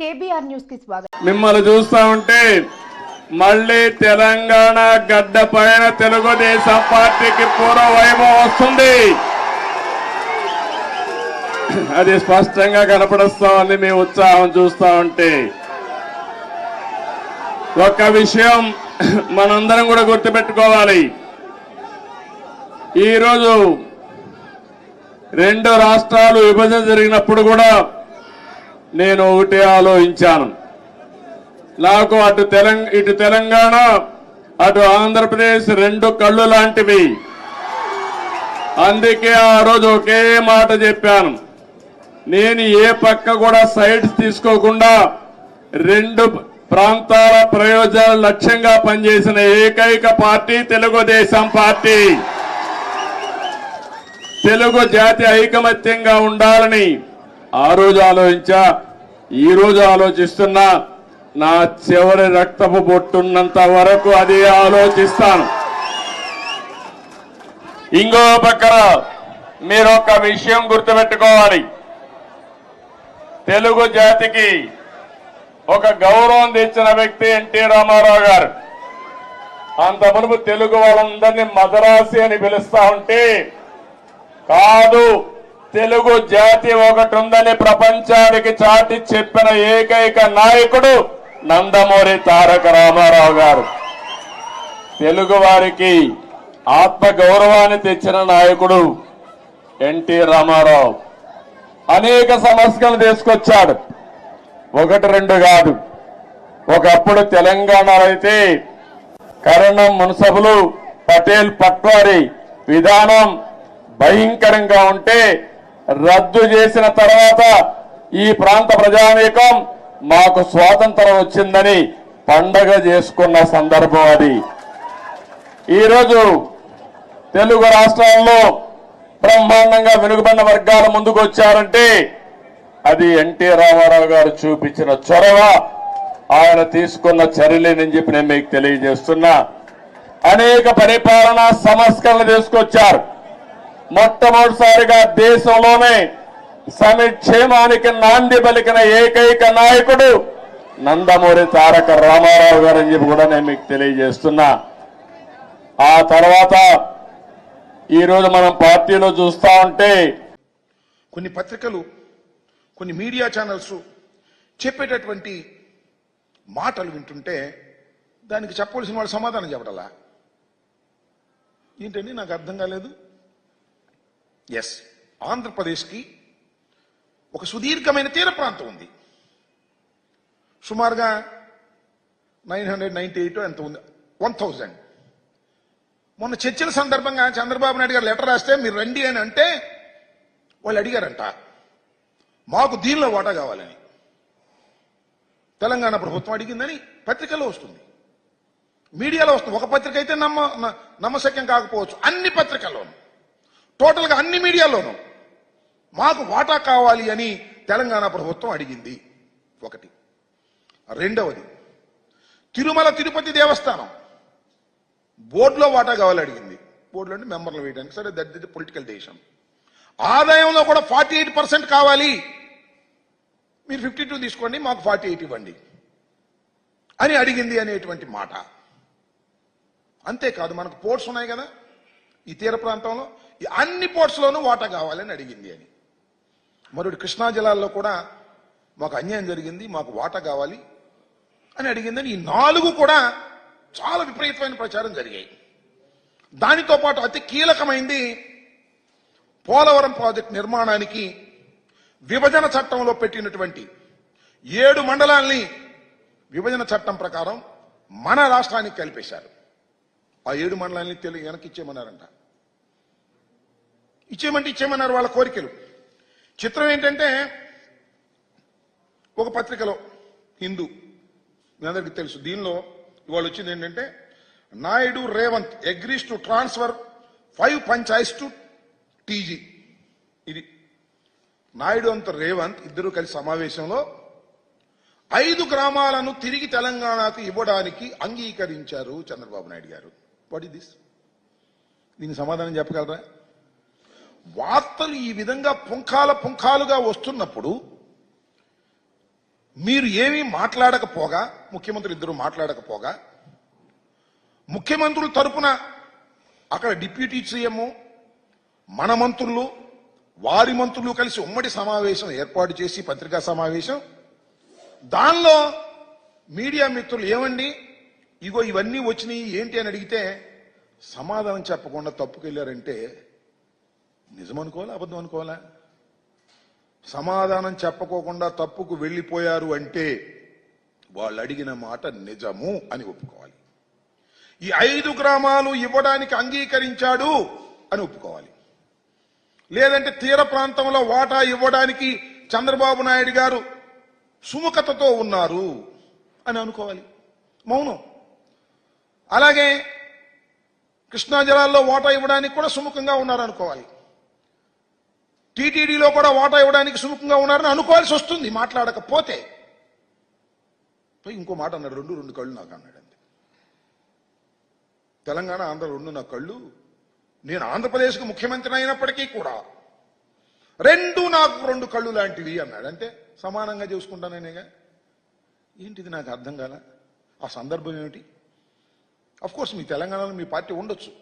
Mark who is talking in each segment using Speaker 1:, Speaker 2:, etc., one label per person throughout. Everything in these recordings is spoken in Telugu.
Speaker 1: కేబీఆర్ న్యూస్కి స్వాగతం.
Speaker 2: మిమ్మల్ని చూస్తా ఉంటే మళ్ళీ తెలంగాణ గడ్డ పైన తెలుగుదేశం పార్టీకి పూర్వ వైభవం వస్తుంది. అది స్పష్టంగా కనపడుస్తా ఉంది మీ ఉత్సాహం చూస్తా ఉంటే. ఒక్క విషయం మనందరం కూడా గుర్తుపెట్టుకోవాలి. ఈరోజు రెండు రాష్ట్రాలు విభజన జరిగినప్పుడు కూడా నేను ఒకటే ఆలోచించాను. నాకు అటు తెలంగ ఇటు తెలంగాణ అటు ఆంధ్రప్రదేశ్ రెండు కళ్ళు లాంటివి. అందుకే ఆ రోజు ఒకే మాట చెప్పాను. నేను ఏ పక్క కూడా సైడ్స్ తీసుకోకుండా రెండు ప్రాంతాల ప్రయోజనాల లక్ష్యంగా పనిచేసిన ఏకైక పార్టీ తెలుగుదేశం పార్టీ. తెలుగు జాతి ఐకమత్యంగా ఉండాలని ఆ రోజు ఆలోచించా ఈ రోజు ఆలోచిస్తున్నా నా చివరి రక్తపు బొట్టున్నంత వరకు అది ఆలోచిస్తాను. ఇంకో పక్కన మీరు ఒక విషయం గుర్తుపెట్టుకోవాలి. తెలుగు జాతికి ఒక గౌరవం తెచ్చిన వ్యక్తి ఎన్టీ రామారావు గారు. అంత మునుపు తెలుగు వాళ్ళందరినీ మదరాసి అని పిలుస్తా ఉంటే కాదు. తెలుగు జాతి ఒకటి ఉందని ప్రపంచానికి చాటి చెప్పిన ఏకైక నాయకుడు నందమూరి తారక రామారావు గారు. తెలుగు వారికి ఆత్మ గౌరవాన్ని తెచ్చిన నాయకుడు ఎన్టీ రామారావు. అనేక సమస్యలు తీసుకొచ్చాడు. ఒకటి రెండు కాదు. ఒకప్పుడు తెలంగాణలో అయితే కరణం మున్సబులు పటేల్ పట్వారి విధానం భయంకరంగా ఉంటే రద్దు చేసిన తర్వాత ఈ ప్రాంత ప్రజానీకం మాకు స్వాతంత్రం వచ్చిందని పండగ చేసుకున్న సందర్భం అది. ఈరోజు తెలుగు రాష్ట్రాల్లో బ్రహ్మాండంగా వెనుకబడిన వర్గాల ముందుకు వచ్చారంటే అది ఎన్టీ రామారావు గారు చూపించిన చొరవ. ఆయన తీసుకున్న చర్యలేనని చెప్పి నేను మీకు తెలియజేస్తున్నా. అనేక పరిపాలనా సంస్కరణలు తీసుకొచ్చారు. మొట్టమొదటిసారిగా దేశంలోనే సమిక్షేమానికి నాంది పలికిన ఏకైక నాయకుడు నందమూరి తారక రామారావు గారు అని చెప్పి కూడా నేను మీకు తెలియజేస్తున్నా. ఆ తర్వాత ఈరోజు మనం పార్టీలో చూస్తా ఉంటే
Speaker 3: కొన్ని పత్రికలు కొన్ని మీడియా ఛానల్స్ చెప్పేటటువంటి మాటలు వింటుంటే దానికి చెప్పవలసిన వాళ్ళు సమాధానం చెప్పడలా ఏంటండి? నాకు అర్థం కాలేదు. ఎస్ ఆంధ్రప్రదేశ్కి ఒక సుదీర్ఘమైన తీర ప్రాంతం ఉంది. సుమారుగా నైన్ హండ్రెడ్ నైన్టీ ఎయిట్ ఎంత ఉంది. One thousand. మొన్న చర్చల సందర్భంగా చంద్రబాబు నాయుడు గారు లెటర్ రాస్తే మీరు రండి అని అంటే వాళ్ళు అడిగారంట. మాకు దీనిలో వాటా కావాలని. తెలంగాణ ప్రభుత్వం అడిగిందని పత్రికలో వస్తుంది. మీడియాలో వస్తుంది. ఒక పత్రిక అయితే నమ్మ న- నమ్మశక్యం కాకపోవచ్చు. అన్ని పత్రికల్లోనూ. టోటల్గా అన్ని మీడియాలోనూ. మాకు వాటా కావాలి అని తెలంగాణ ప్రభుత్వం అడిగింది. ఒకటి. రెండవది తిరుమల తిరుపతి దేవస్థానం. బోర్డులో వాటా కావాలి అడిగింది. బోర్డులో అంటే మెంబర్లు వేయడానికి. సరే దట్ ది పొలిటికల్ దేశం. ఆదాయంలో కూడా ఫార్టీ ఎయిట్ పర్సెంట్ కావాలి. మీరు ఫిఫ్టీ టూ తీసుకోండి మాకు ఫార్టీ ఎయిట్ ఇవ్వండి అని అడిగింది అనేటువంటి మాట. అంతేకాదు మనకు పోర్ట్స్ ఉన్నాయి కదా ఈ తీర ప్రాంతంలో అన్ని పోర్ట్స్లోనూ వాటా కావాలని అడిగింది అని. మరొకటి కృష్ణా జిల్లాల్లో కూడా మాకు అన్యాయం జరిగింది మాకు వాటా కావాలి అని అడిగిందని ఈ నాలుగు కూడా చాలా విపరీతమైన ప్రచారం జరిగాయి. దానితో పాటు అతి కీలకమైంది పోలవరం ప్రాజెక్ట్ నిర్మాణానికి విభజన చట్టంలో పెట్టినటువంటి ఏడు మండలాల్ని విభజన చట్టం ప్రకారం మన రాష్ట్రానికి కలిపేశారు. ఆ ఏడు మండలాల్ని తెలుగు వెనకిచ్చేమన్నారంట ఇచ్చేయమంటే ఇచ్చేయమన్నారు వాళ్ళ కోరికలు. చిత్రం ఏంటంటే ఒక పత్రికలో హిందూ మీ అందరికీ తెలుసు దీనిలో ఇవాళ వచ్చింది ఏంటంటే Naidu Revanth agrees to transfer five panchayats to TG ఇది నాయుడు అంత రేవంత్ ఇద్దరు కలిసి సమావేశంలో ఐదు గ్రామాలను తిరిగి తెలంగాణకు ఇవ్వడానికి అంగీకరించారు చంద్రబాబు నాయుడు గారు. వాట్ ఇస్ దిస్ దీనికి సమాధానం చెప్పగలరా? వార్తలు ఈ విధంగా పుంఖాల పుంఖాలుగా వస్తున్నప్పుడు మీరు ఏమీ మాట్లాడకపోగా ముఖ్యమంత్రులు ఇద్దరు మాట్లాడకపోగా ముఖ్యమంత్రుల తరపున అక్కడ డిప్యూటీ సీఎం మన మంత్రులు వారి మంత్రులు కలిసి ఉమ్మడి సమావేశం ఏర్పాటు చేసి పత్రికా సమావేశం. దానిలో మీడియా మిత్రులు ఏమండి? ఇగో ఇవన్నీ వచ్చినాయి ఏంటి అని అడిగితే సమాధానం చెప్పకుండా తప్పుకెళ్ళారంటే నిజం అనుకోవాలా అబద్ధం అనుకోవాలా సమాధానం చెప్పకోకుండా తప్పుకు వెళ్ళిపోయారు అంటే వాళ్ళు అడిగిన మాట నిజము అని ఒప్పుకోవాలి. ఈ ఐదు గ్రామాలు ఇవ్వడానికి అంగీకరించాడు అని ఒప్పుకోవాలి. లేదంటే తీర ప్రాంతంలో వాటా ఇవ్వడానికి చంద్రబాబు నాయుడు గారు సుముఖతతో ఉన్నారు అని అనుకోవాలి. మౌనం. అలాగే కృష్ణా జలాల్లో వాటా ఇవ్వడానికి కూడా సుముఖంగా ఉన్నారు అనుకోవాలి టీటీడీలో కూడా వాటా ఇవ్వడానికి సుముఖంగా ఉన్నారని అనుకోవాల్సి వస్తుంది మాట్లాడకపోతే. పోయి ఇంకో మాట అన్నాడు రెండు రెండు కళ్ళు నాకు అన్నాడు అంతే. తెలంగాణ ఆంధ్ర రెండు నా కళ్ళు. నేను ఆంధ్రప్రదేశ్కి ముఖ్యమంత్రి అయినప్పటికీ కూడా రెండు నాకు రెండు కళ్ళు లాంటివి అన్నాడు అంటే సమానంగా చూసుకుంటానేగా ఏంటిది నాకు అర్థం కాల? ఆ సందర్భం ఏమిటి? అఫ్ కోర్స్ మీ తెలంగాణలో మీ పార్టీ ఉండొచ్చు.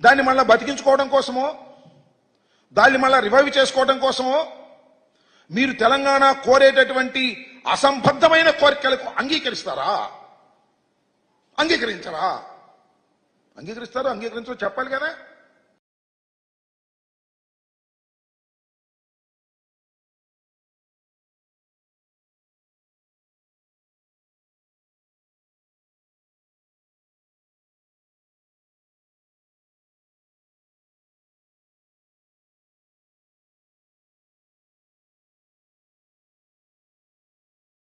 Speaker 3: దాన్ని మళ్ళీ బతికించుకోవడం కోసమో దాన్ని మళ్ళా రివైవ్ చేసుకోవడం కోసమో మీరు తెలంగాణ కోరేటటువంటి అసంబద్ధమైన కోరికలకు అంగీకరిస్తారా? అంగీకరించరా? అంగీకరిస్తారు అంగీకరించో చెప్పాలి కదా.